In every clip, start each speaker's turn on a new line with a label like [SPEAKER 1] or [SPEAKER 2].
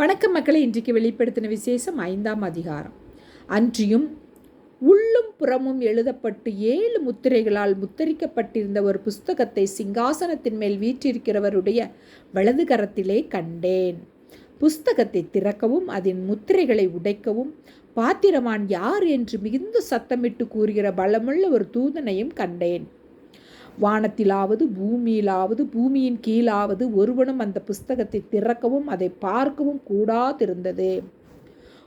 [SPEAKER 1] வணக்கம் மக்களை இன்றைக்கு வெளிப்படுத்தின விசேஷம் ஐந்தாம் அதிகாரம். அன்றியும் உள்ளும் புறமும் எழுதப்பட்டு ஏழு முத்திரைகளால் முத்தரிக்கப்பட்டிருந்த ஒரு புஸ்தகத்தை சிங்காசனத்தின் மேல் வீற்றிருக்கிறவருடைய வலது கரத்திலே கண்டேன். புஸ்தகத்தை திறக்கவும் அதன் முத்திரைகளை உடைக்கவும் பாத்திரமான் யார் என்று மிகுந்த சத்தமிட்டு கூறுகிற பலமுள்ள ஒரு தூதனையும் கண்டேன். வானத்திலாவது பூமியிலாவது பூமியின் கீழாவது ஒருவனும் அந்த புஸ்தகத்தை திறக்கவும் அதை பார்க்கவும் கூடாதிருந்தது.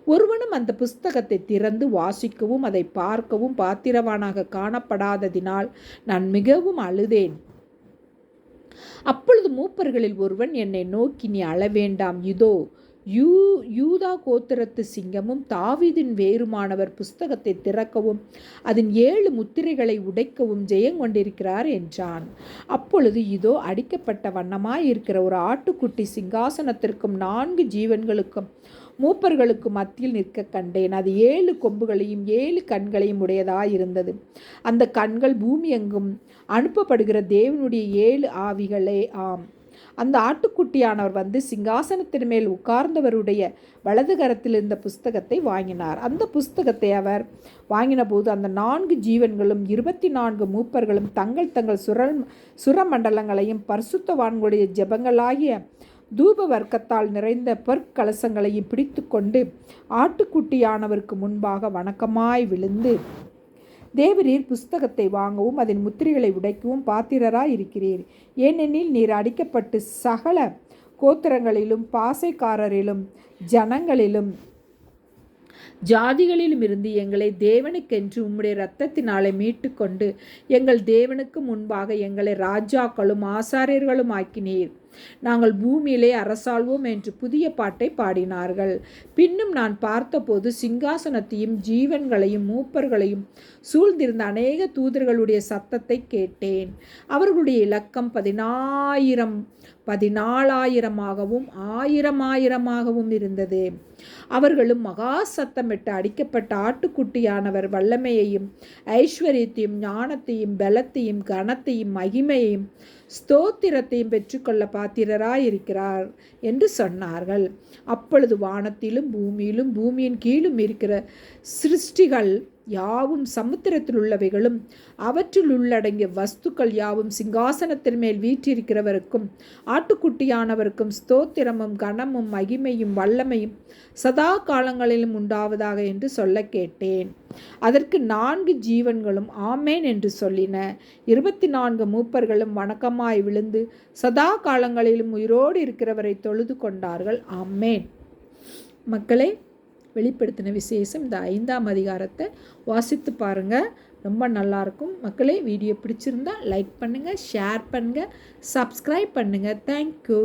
[SPEAKER 1] ஒருவனும் அந்த புஸ்தகத்தை திறந்து வாசிக்கவும் அதை பார்க்கவும் பாத்திரவானாக காணப்படாததினால் நான் மிகவும் அழுதேன். அப்பொழுது மூப்பர்களில் ஒருவன் என்னை நோக்கி நீ அழ வேண்டாம் இதோ யூ யூதா கோத்திரத்து சிங்கமும் தாவிதின் வேறுமானவர் புஸ்தகத்தை திறக்கவும் அதன் ஏழு முத்திரைகளை உடைக்கவும் ஜெயங்கொண்டிருக்கிறார் என்றான். அப்பொழுது இதோ அடிக்கப்பட்ட வண்ணமாய் இருக்கிற ஒரு ஆட்டுக்குட்டி சிங்காசனத்திற்கும் நான்கு ஜீவன்களுக்கும் மூப்பர்களுக்கு மத்தியில் நிற்க கண்டேன். அது ஏழு கொம்புகளையும் ஏழு கண்களையும் உடையதாயிருந்தது. அந்த கண்கள் பூமி எங்கும் அனுப்பப்படுகிற தேவனுடைய ஏழு ஆவிகளே ஆம். அந்த ஆட்டுக்குட்டியானவர் வந்து சிங்காசனத்தின் மேல் உட்கார்ந்தவருடைய வலது கரத்தில் இருந்த புஸ்தகத்தை வாங்கினார். அந்த புஸ்தகத்தை அவர் வாங்கின போது அந்த நான்கு ஜீவன்களும் இருபத்தி நான்கு மூப்பர்களும் தங்கள் தங்கள் சுரல் சுரமண்டலங்களையும் பரிசுத்தவான்களுடைய ஜபங்களாகிய தூப வர்க்கத்தால் நிறைந்த பொற்கலசங்களையும் பிடித்து கொண்டு ஆட்டுக்குட்டியானவருக்கு முன்பாக வணக்கமாய் விழுந்து தேவரீர் புஸ்தகத்தை வாங்கவும் அதன் முத்திரைகளை உடைக்கவும் பாத்திரராய் இருக்கிறீர் ஏனெனில் நீர் அடிக்கப்பட்டு சகல கோத்திரங்களிலும் பாசைக்காரரிலும் ஜனங்களிலும் ஜாதிகளிலும் இருந்து எங்களை தேவனுக்கென்று உம்முடைய இரத்தத்தினாலே மீட்டு கொண்டு எங்கள் தேவனுக்கு முன்பாக எங்களை ராஜாக்களும் ஆசாரியர்களும் ஆக்கினீர் நாங்கள் பூமியிலே அரசாள்வோம் என்று புதிய பாட்டை பாடினார்கள். பின்னும் நான் பார்த்தபோது சிங்காசனத்தையும் ஜீவன்களையும் மூப்பர்களையும் சூழ்ந்திருந்த அநேக தூதர்களுடைய சத்தத்தை கேட்டேன். அவர்களுடைய இலக்கம் பதினாயிரம் பதினாலாயிரமாகவும் ஆயிரம் ஆயிரமாகவும் இருந்தது. அவர்களும் மகா சத்தமிட்டு அடிக்கப்பட்ட ஆட்டுக்குட்டியானவர் வல்லமையையும் ஐஸ்வர்யத்தையும் ஞானத்தையும் பலத்தையும் கனத்தையும் மகிமையையும் ஸ்தோத்திரத்தையும் பெற்றுக்கொள்ள பாத்திரராயிருக்கிறார் என்று சொன்னார்கள். அப்பொழுது வானத்திலும் பூமியிலும் பூமியின் கீழும் இருக்கிற சிருஷ்டிகள் யாவும் சமுத்திரத்தில் உள்ளவைகளும் அவற்றில் உள்ளடங்கிய வஸ்துக்கள் யாவும் சிங்காசனத்தின் மேல் வீற்றிருக்கிறவருக்கும் ஆட்டுக்குட்டியானவருக்கும் ஸ்தோத்திரமும் கனமும் மகிமையும் வல்லமையும் சதா காலங்களிலும் உண்டாவதாக என்று சொல்ல கேட்டேன். அதற்கு நான்கு ஜீவன்களும் ஆமேன் என்று சொல்லின. இருபத்தி நான்கு மூப்பர்களும் வணக்கமாய் விழுந்து சதா காலங்களிலும் உயிரோடு இருக்கிறவரை தொழுது கொண்டார்கள். ஆமேன். மக்களே வெளிப்படுத்தின விசேஷம் இந்த ஐந்தாம் அதிகாரத்தை வாசித்து பாருங்கள் ரொம்ப நல்லாயிருக்கும் மக்களே வீடியோ பிடிச்சிருந்தா லைக் பண்ணுங்கள் ஷேர் பண்ணுங்கள் சப்ஸ்கிரைப் பண்ணுங்கள் தேங்க்யூ